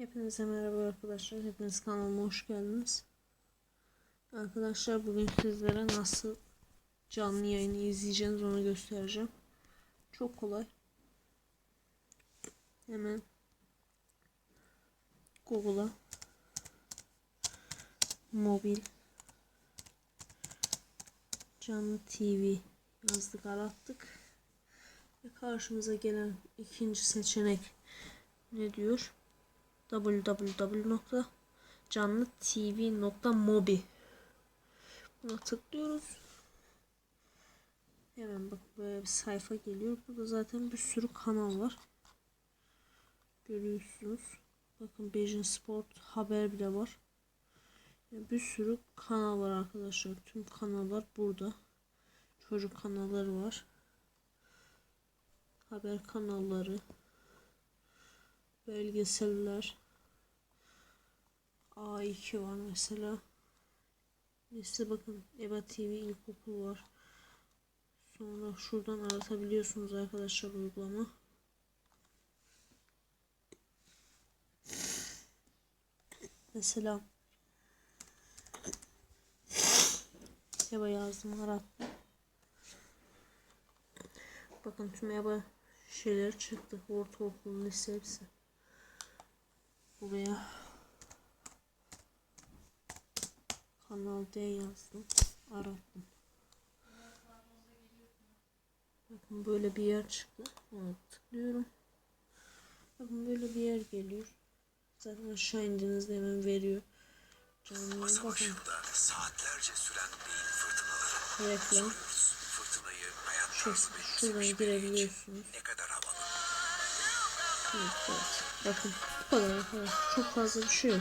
Hepinize merhaba arkadaşlar. Hepiniz kanalıma hoş geldiniz. Arkadaşlar bugün sizlere nasıl canlı yayını izleyeceğiniz onu göstereceğim. Çok kolay. Hemen Google'a mobil canlı TV yazdık arattık. Ve karşımıza gelen ikinci seçenek ne diyor? www.canlıtv.mobi Buna tıklıyoruz. Hemen bak böyle bir sayfa geliyor. Burada zaten bir sürü kanal var. Görüyorsunuz. Bakın Bejin Sport haber bile var. Yani bir sürü kanal var arkadaşlar. Tüm kanallar burada. Çocuk kanalları var. Haber kanalları belgeseller A2 var mesela. İşte bakın EBA TV ilkokul var. Sonra şuradan aratabiliyorsunuz arkadaşlar uygulama. Mesela EBA yazdım arattım. Bakın tüm EBA şeyler çıktı. Ortaokul lise hepsi buraya Kanal D yazdım. Arattım. Bakın böyle bir yer çıktı. Ona tıklıyorum. Bakın böyle bir yer geliyor. Zaten aşağı indiğinizde hemen veriyor. Canlı bakın. saatlerce süren beyin fırtınaları. Reklam. Fırtınayı şuradan girebiliyorsunuz. ne kadar havalı. Evet, evet. Bakın kadar. Çok fazla bir şey yok.